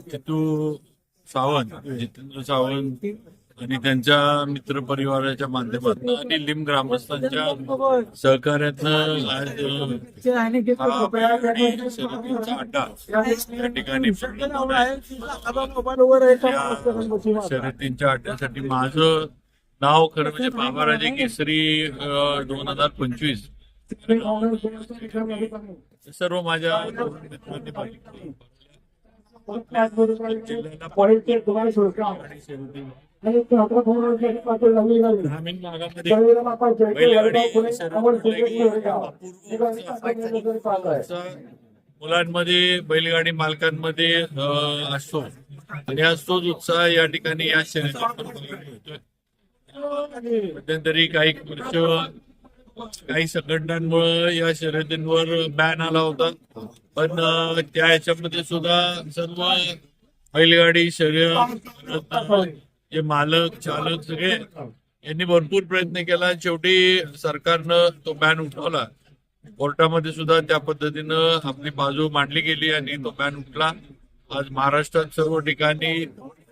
जितू सावंत जितेंद्र सावंत आणि त्यांच्या मित्र परिवाराच्या माध्यमातून आणि लिम ग्रामस्थांच्या सहकार्यातनं आज शर्यतीचा अड्डा या ठिकाणी शर्यतींच्या अड्ड्यासाठी माझं नाव खरं म्हणजे बाबाराजे केसरी दोन हजार पंचवीस. सर्व माझ्या मित्रांनी ग्रामीण भागामध्ये मुलांमध्ये बैलगाडी मालकांमध्ये असतो आणि असतोच उत्साह या ठिकाणी या शहरात मध्यंतरी काही वर्ष काही संघटनांमुळे या शर्यतींवर बॅन आला होता. पण त्या ह्याच्यामध्ये सुद्धा सर्व बैलगाडी शर्यत जे मालक चालक सगळे यांनी भरपूर प्रयत्न केला. शेवटी सरकारनं तो बॅन उठवला. कोर्टामध्ये सुद्धा त्या पद्धतीनं आपली बाजू मांडली गेली आणि तो बॅन उठला. आज महाराष्ट्रात सर्व ठिकाणी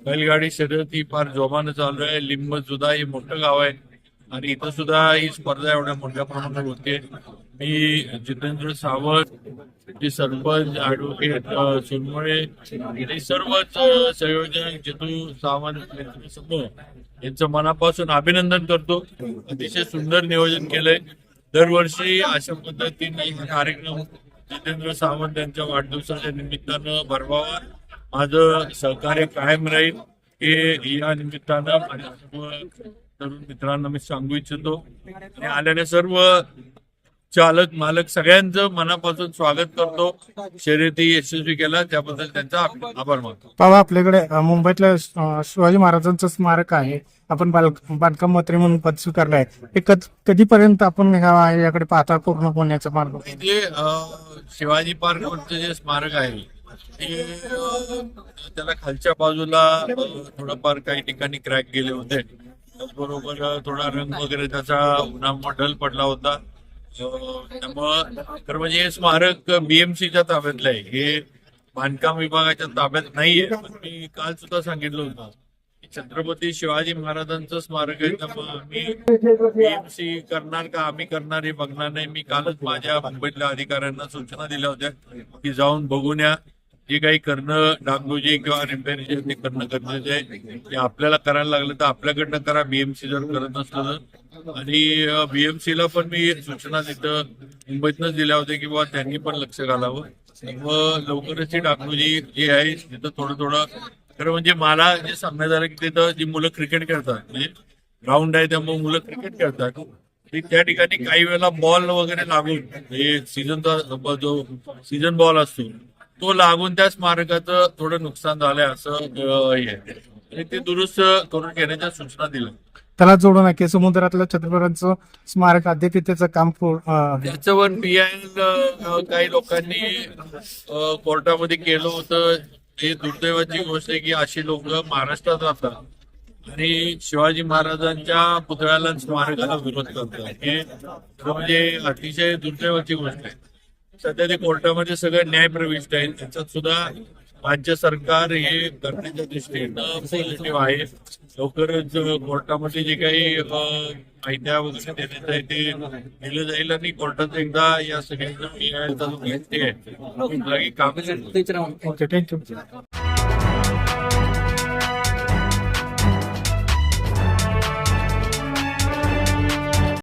बैलगाडी शर्यत ही फार जोमानं चालू आहे. लिंब सुद्धा हे मोठं गाव आहे. आणि इथं सुद्धा ही स्पर्धा एवढ्या मोठ्या प्रमाणात होते. मी जितेंद्र सावंत जे सरपंच ऍडव्होकेट अ, हे सर्वच संयोजक जितू सावंत मित्रसमूह यांचं मनापासून अभिनंदन करतो. अतिशय सुंदर नियोजन केलंय. दरवर्षी अशा पद्धतीने हा कार्यक्रम जितेंद्र सावंत यांच्या वाढदिवसाच्या निमित्तानं भरवावा. माझं सहकार्य कायम राहील. हे या निमित्तानं माझ्या तरुण मित्रांना मी सांगू इच्छितो. आणि आलेल्या सर्व चालक मालक सगळ्यांचं मनापासून स्वागत करतो. शर्यती यशस्वी केला त्याबद्दल त्यांचा आभार मानतो. बाबा आपल्याकडे मुंबईतल्या शिवाजी महाराजांचं स्मारक आहे. आपण बांधकाम मंत्री म्हणून पद स्वीकारलं आहे. कध- कधीपर्यंत आपण याकडे पाहता पूर्ण होण्याचा मार्ग? अं, शिवाजी पार्कवरचं जे स्मारक आहे ते त्याला खालच्या बाजूला थोडंफार काही ठिकाणी क्रॅक गेले होते. त्याचबरोबर थोडा रंग वगैरे त्याचा उन्हा ढल पडला होता. त्यामुळं तर म्हणजे हे स्मारक बीएमसीच्या ताब्यातलं आहे. हे बांधकाम विभागाच्या ताब्यात नाहीये पण मी काल सुद्धा सांगितलं होतं छत्रपती शिवाजी महाराजांचं स्मारक आहे. तर मी बीएमसी करणार का आम्ही करणार हे बघणार नाही. मी कालच माझ्या मुंबईतल्या अधिकाऱ्यांना सूचना दिल्या होत्या की जाऊन बघून या. जे काही करणं डागडुजी किंवा रिपेअर ते करणं गरजेचं आहे ते आपल्याला करायला लागलं तर आपल्याकडनं करा. बीएमसी जर करत नसलं तर. आणि बीएमसी ला पण मी सूचना तिथं मुंबईतनच दिल्या होत्या की बाबा त्यांनी पण लक्ष घालावं. व लवकरच ही डागडुजी जे आहे तिथं थोडं थोडं खरं म्हणजे मला जे सांगण्यात आलं की तिथं जी मुलं क्रिकेट खेळतात म्हणजे ग्राउंड आहे त्यामुळे मुलं क्रिकेट खेळतात. त्या ठिकाणी काही वेळेला बॉल वगैरे लागून म्हणजे हे सीझनचा जो सीझन बॉल असतो तो लागून त्या स्मारकाचं थोडं नुकसान झालंय असं. आणि ते दुरुस्त करून घेण्याच्या सूचना दिल्या. त्याला जोडून आहे की समुद्रातल्या छत्रपतींचं स्मारक अद्यतितेचं काम पूर्ण अ, त्याच्यावर पी काही लोकांनी कोर्टामध्ये केलं होतं. हे दुर्दैवाची गोष्ट आहे की अशी लोक महाराष्ट्रात राहतात. आणि शिवाजी महाराजांच्या पुतळ्याला स्मारकाला विरोध करतात. हे म्हणजे अतिशय दुर्दैवाची गोष्ट आहे. सध्या ते कोर्टामध्ये सगळं न्याय प्रविष्ट आहे त्याच्यात सुद्धा राज्य सरकार हे करण्याच्या दृष्टीनं पॉझिटिव्ह आहे. लवकरच कोर्टामध्ये जे काही माहित्या वगैरे देण्यात आहे ते दिलं जाईल आणि कोर्टात एकदा या जो घेते आहे